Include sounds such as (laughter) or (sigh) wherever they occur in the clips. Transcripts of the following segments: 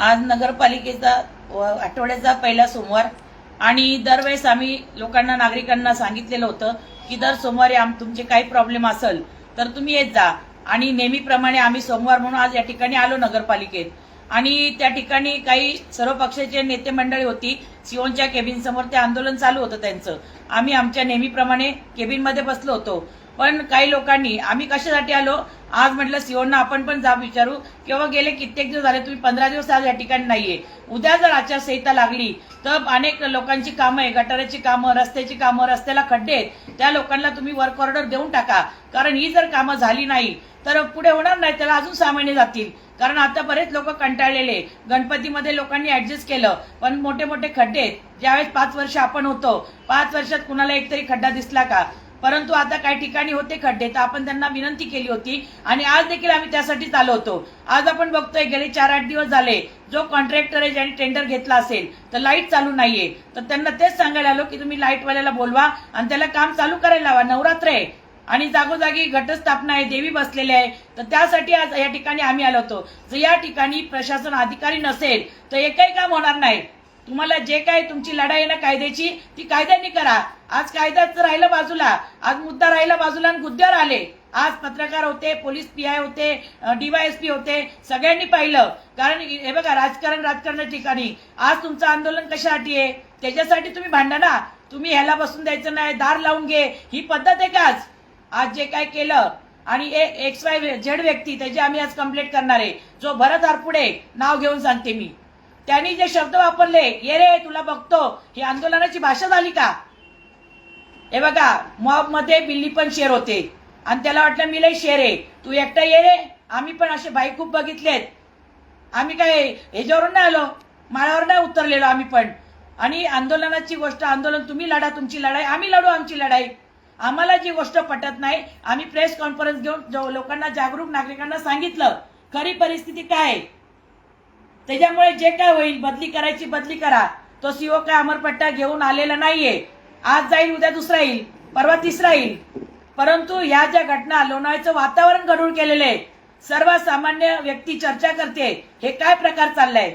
आज नगरपालिकेचा व- आठवड्याचा पहिला सोमवार. आणि दरवेळेस आम्ही लोकांना नागरिकांना सांगितलेलं होतं की दर सोमवारी आम तुमचे काही प्रॉब्लेम असेल तर तुम्ही येत जा. आणि नेहमीप्रमाणे आम्ही सोमवार म्हणून आज या ठिकाणी आलो नगरपालिकेत. आणि त्या ठिकाणी काही सर्व पक्षाचे नेते मंडळी होती. सिओनच्या केबिन समोर ते आंदोलन चालू होतं त्यांचं. आम्ही आमच्या नेहमीप्रमाणे केबिनमध्ये बसलो होतो. पण काही लोकांनी आम्ही कशासाठी आलो? आज म्हटलं सिओनना आपण पण जा विचारू. किंवा गेले? कित्येक दिवस झाले तुम्ही पंधरा दिवस आज या ठिकाणी नाहीये. उद्या जर आचारसंहिता लागली तर अनेक लोकांची कामं आहे गटाराची कामं रस्त्याची कामं रस्त्याला खड्डे आहेत. त्या लोकांना तुम्ही वर्क ऑर्डर देऊन टाका. कारण ही जर कामं झाली नाही तर पुढे होणार नाही त्याला अजून सहा महिने जातील. कारण आता बरेच लोक कंटाळलेले गणपतीमध्ये लोकांनी ऍडजस्ट केलं पण मोठे मोठे खड्डे आहेत. ज्यावेळेस पाच वर्ष आपण होतो पाच वर्षात कुणाला एकतरी खड्डा दिसला का? परंतु आता काही ठिकाणी होते खड्डे तर आपण त्यांना विनंती केली होती आणि आज देखील आम्ही त्यासाठीच आलो होतो. आज आपण बघतोय गेले चार आठ दिवस झाले जो कॉन्ट्रॅक्टर आहे ज्याने टेंडर घेतला असेल तर लाइट चालू नाहीये. तर त्यांना तेच सांगायला आलो की तुम्ही लाईटवाल्याला बोलवा आणि त्याला काम चालू करायला लावा. नवरात्र आहे आणि जागोजागी घटस्थापना आहे देवी बसलेली आहे. तर त्यासाठी आज या ठिकाणी आम्ही आलो होतो. जर या ठिकाणी प्रशासन अधिकारी नसेल तर एकही काम होणार नाही. तुम्हाला जे काय तुमची लढाई आहे ना कायद्याची ती कायद्याने करा. आज कायद्याच राहिलं बाजूला आज मुद्दा राहिला बाजूला आणि मुद्द्यावर आले. आज पत्रकार होते पोलीस पीआय होते डीवायएसपी होते सगळ्यांनी पाहिलं. कारण हे बघा राजकारण राजकारणाच्या ठिकाणी. आज तुमचं आंदोलन कशासाठी आहे? त्याच्यासाठी तुम्ही भांडा ना. तुम्ही ह्याला बसून द्यायचं नाही दार लावून घे. ही पद्धत आहे का आज? आज जे काय केलं आणि एक्स वाय झेड व्यक्ती त्याची आम्ही आज कंप्लेंट करणार आहे. जो भरत आरपुडे नाव घेऊन सांगते मी. त्यांनी जे शब्द वापरले ये रे तुला बघतो ही आंदोलनाची भाषा झाली का? हे बघा मॉबमध्ये बिल्ली पण शेर होते. आणि त्याला वाटलं मी लय शेर आहे. तू एकटा ये रे. आम्ही पण असे बाई खूप बघितलेत. आम्ही काय ह्याच्यावरून नाही आलो? माळावर नाही उतरलेलो आम्ही पण. आणि आंदोलनाची गोष्ट आंदोलन तुम्ही लढा तुमची लढाई आम्ही लढू आमची लढाई. आम्हाला जी गोष्ट पटत नाही आम्ही प्रेस कॉन्फरन्स घेऊन जो- लोकांना जागरूक नागरिकांना सांगितलं खरी परिस्थिती काय आहे. त्याच्यामुळे जे काय होईल बदली करायची बदली करा. तो सीओ काय अमरपट्टा घेऊन आलेला नाहीये. आज जाईल उद्या दुसरा येईल परवा तिसरा येईल. परंतु ह्या ज्या घटना लोणावळ्याचं वातावरण घडून केलेलं आहे सर्वसामान्य व्यक्ती चर्चा करते हे काय प्रकार चाललाय?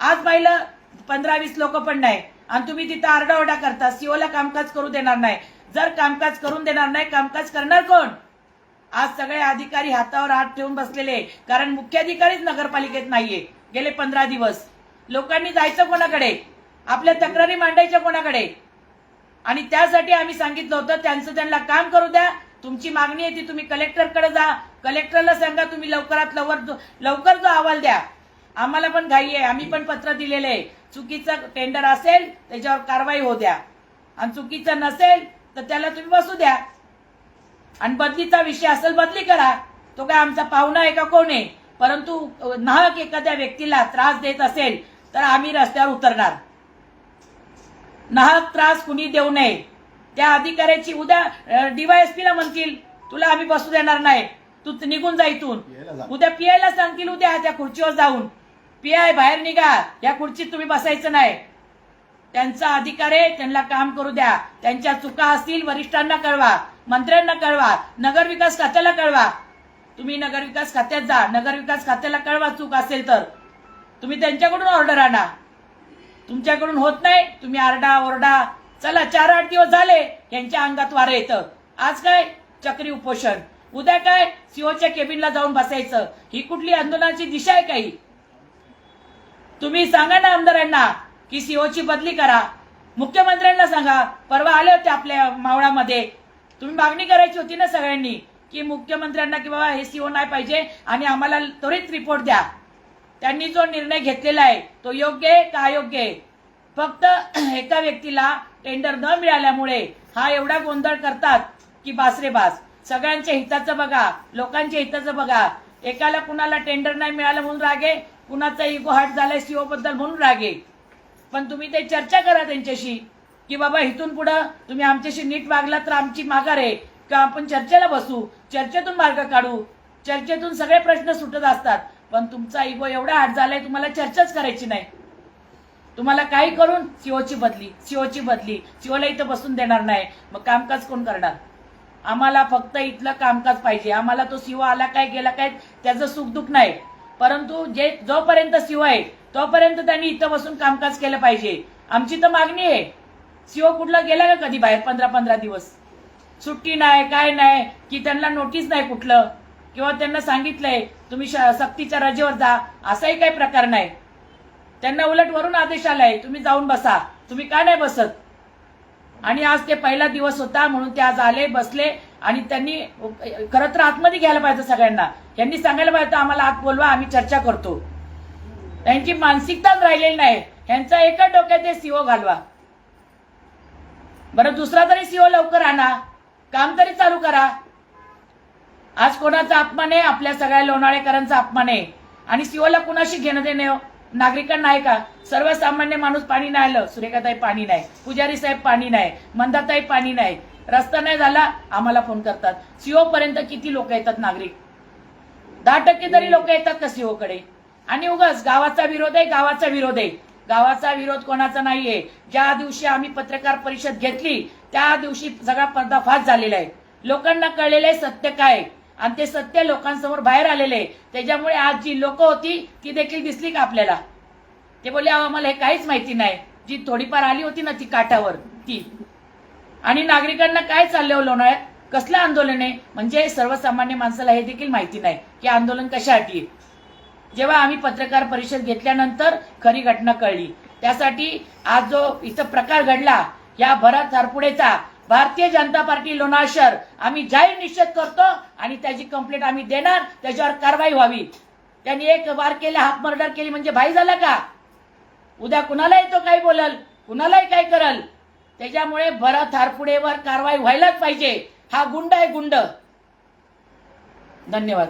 आज पाहिलं पंधरा वीस लोक पण नाही आणि तुम्ही तिथं आरडाओरडा करता सीओला कामकाज करू देणार नाही. जर कामकाज करून देणार नाही कामकाज करणार कोण? आज सगळे अधिकारी हातावर हात ठेवून बसलेले आहे. कारण मुख्याधिकारीच नगरपालिकेत नाहीये. गेले पंधरा दिवस. लोकांनी जायचं कोणाकडे? आपल्या तक्रारी मांडायच्या कोणाकडे? आणि त्यासाठी आम्ही सांगितलं होतं त्यांचं त्यांना काम करू द्या. तुमची मागणी आहे ती तुम्ही कलेक्टरकडे जा. कलेक्टरला सांगा तुम्ही लवकरात लवकर जो- लवकर जो अहवाल द्या. आम्हाला पण घाई आहे आम्ही पण पत्र दिलेलं आहे. चुकीचं टेंडर असेल त्याच्यावर कारवाई होऊ द्या. आणि चुकीचं नसेल तर त्याला तुम्ही बसू द्या. आणि बदलीचा विषय असेल बदली करा. तो काय आमचा पाहुणा आहे का कोण आहे? परंतु नाहक एखाद्या व्यक्तीला त्रास देत असेल तर आम्ही रस्त्यावर उतरणार. नाहक त्रास कुणी देऊ नये. त्या अधिकाऱ्याची उद्या डीवायएसपी ला म्हणतील तुला आम्ही बसू देणार नाही. तू निघून जा इथून. उद्या पियायला सांगतील उद्या त्या खुर्चीवर जाऊन. पियाय बाहेर निघा. या खुर्चीत तुम्ही बसायचं नाही. त्यांचा अधिकार आहे त्यांना काम करू द्या. त्यांच्या चुका असतील वरिष्ठांना कळवा मंत्र्यांना कळवा नगर विकास खात्याला कळवा. तुम्ही नगरविकास खात्यात जा. नगरविकास खात्याला कळवा चूक असेल तर. तुम्ही त्यांच्याकडून ऑर्डर आणा. तुमच्याकडून होत नाही. तुम्ही आरडा ओरडा चला चार आठ दिवस झाले यांच्या अंगात वारं येतं. आज काय? चक्री उपोषण. उद्या काय? सीओच्या केबिनला जाऊन बसायचं. ही कुठली आंदोलनाची दिशा आहे काही? तुम्ही सांगा ना आमदारांना की सीओची बदली करा. मुख्यमंत्र्यांना सांगा. परवा आले होते आपल्या मावळामध्ये. तुम्ही मागणी करायची होती ना सगळ्यांनी. की मुख्यमंत्र्यांना की बाबा हे सीओ नाही पाहिजे आणि आम्हाला त्वरित रिपोर्ट द्या. त्यांनी जो निर्णय घेतलेला आहे तो योग्य आहे का अयोग्य आहे? फक्त (clears throat) एका व्यक्तीला टेंडर न मिळाल्यामुळे हा एवढा गोंधळ करतात की बासरे बास. सगळ्यांच्या हिताचं बघा लोकांच्या हिताचं बघा. एकाला कुणाला टेंडर नाही मिळालं म्हणून रागे कुणाचा इगो हाट झालाय सीओ बद्दल म्हणून रागे. पण तुम्ही ते चर्चा करा त्यांच्याशी की बाबा इथून पुढं तुम्ही आमच्याशी नीट वागला तर आमची माघार आहे. आपण चर्चेला बसू? चर्चेतून मार्ग काढू. चर्चेतून सगळे प्रश्न सुटत असतात. पण तुमचा इगो एवढा हाट झालाय तुम्हाला चर्चाच करायची नाही. तुम्हाला काही करून सीओची बदली सीओची बदली. सीओला इथं बसून देणार नाही. मग कामकाज कोण करणार? आम्हाला फक्त इथलं कामकाज पाहिजे. आम्हाला तो सीओ आला काय गेला काय त्याचं सुख दुःख नाही. परंतु जे जोपर्यंत सीओ आहे तोपर्यंत त्यांनी इथं बसून कामकाज केलं पाहिजे. आमची तर मागणी आहे. सीओ कुठला गेला का कधी बाहेर? पंधरा पंधरा दिवस. सुट्टी नाही काय नाही की त्यांना नोटीस नाही कुठलं. किंवा त्यांना सांगितलंय तुम्ही श- सक्तीच्या रजेवर जा असाही काही प्रकार नाही. त्यांना उलट वरून आदेश आलाय तुम्ही जाऊन बसा. तुम्ही का नाही बसत? आणि आज ते पहिला दिवस होता म्हणून ते आज आले बसले आणि त्यांनी खरं तर आतमध्ये घ्यायला पाहिजे सगळ्यांना. यांनी सांगायला पाहिजे आम्हाला आत बोलवा आम्ही चर्चा करतो. त्यांची मानसिकताच राहिलेली नाही. यांचा एका डोक्यात ते सीओ घालवा. बरं दुसरा तरी सीओ लवकर आणा. काम तरी चालू करा. आज कोणाचा अपमान आहे? आपल्या सगळ्या लोणाळेकरांचा अपमान आहे. आणि सीओला कुणाशी घेणं देणं नागरिकांना आहे का? सर्वसामान्य माणूस पाणी नाही आलं. सुरेखाताई पाणी नाही. पुजारी साहेब पाणी नाही. मंदाताई पाणी नाही. रस्ता नाही झाला आम्हाला फोन करतात. सीओ पर्यंत किती लोक येतात नागरिक? दहा टक्के तरी लोक येतात का सीओ कडे आणि उगाच गावाचा विरोध आहे गावाचा विरोध आहे. गावाचा विरोध कोणाचा नाहीये. ज्या दिवशी आम्ही पत्रकार परिषद घेतली त्या दिवशी सगळा पर्दाफाश झालेला आहे. लोकांना कळलेलं आहे सत्य काय आणि ते सत्य लोकांसमोर बाहेर आलेले आहे. त्याच्यामुळे आज जी लोक होती ती देखील दिसली का आपल्याला? ते बोलले "अहो, आम्हाला हे काहीच माहिती नाही. जी थोडीफार आली होती ना ती काठावर ती. आणि नागरिकांना काय चाललं हो लोणाळ्यात? कसलं आंदोलन आहे? म्हणजे सर्वसामान्य माणसाला हे देखील माहिती नाही की आंदोलन कशासाठी आहे. जेव्हा आम्ही पत्रकार परिषद घेतल्यानंतर खरी घटना कळली. त्यासाठी आज जो इथं प्रकार घडला या भरत झारपुडेचा भारतीय जनता पार्टी लोणार शहर आम्ही जाहीर निषेध करतो आणि त्याची कंप्लेंट आम्ही देणार त्याच्यावर कारवाई व्हावी. त्यांनी एक वार केला हाफ मर्डर केली म्हणजे भाई झाला का? उद्या कुणालाही तो काही बोलल कुणालाही काय करल. त्याच्यामुळे भरत हारपुडेवर कारवाई व्हायलाच पाहिजे. हा गुंड आहे गुंड. धन्यवाद.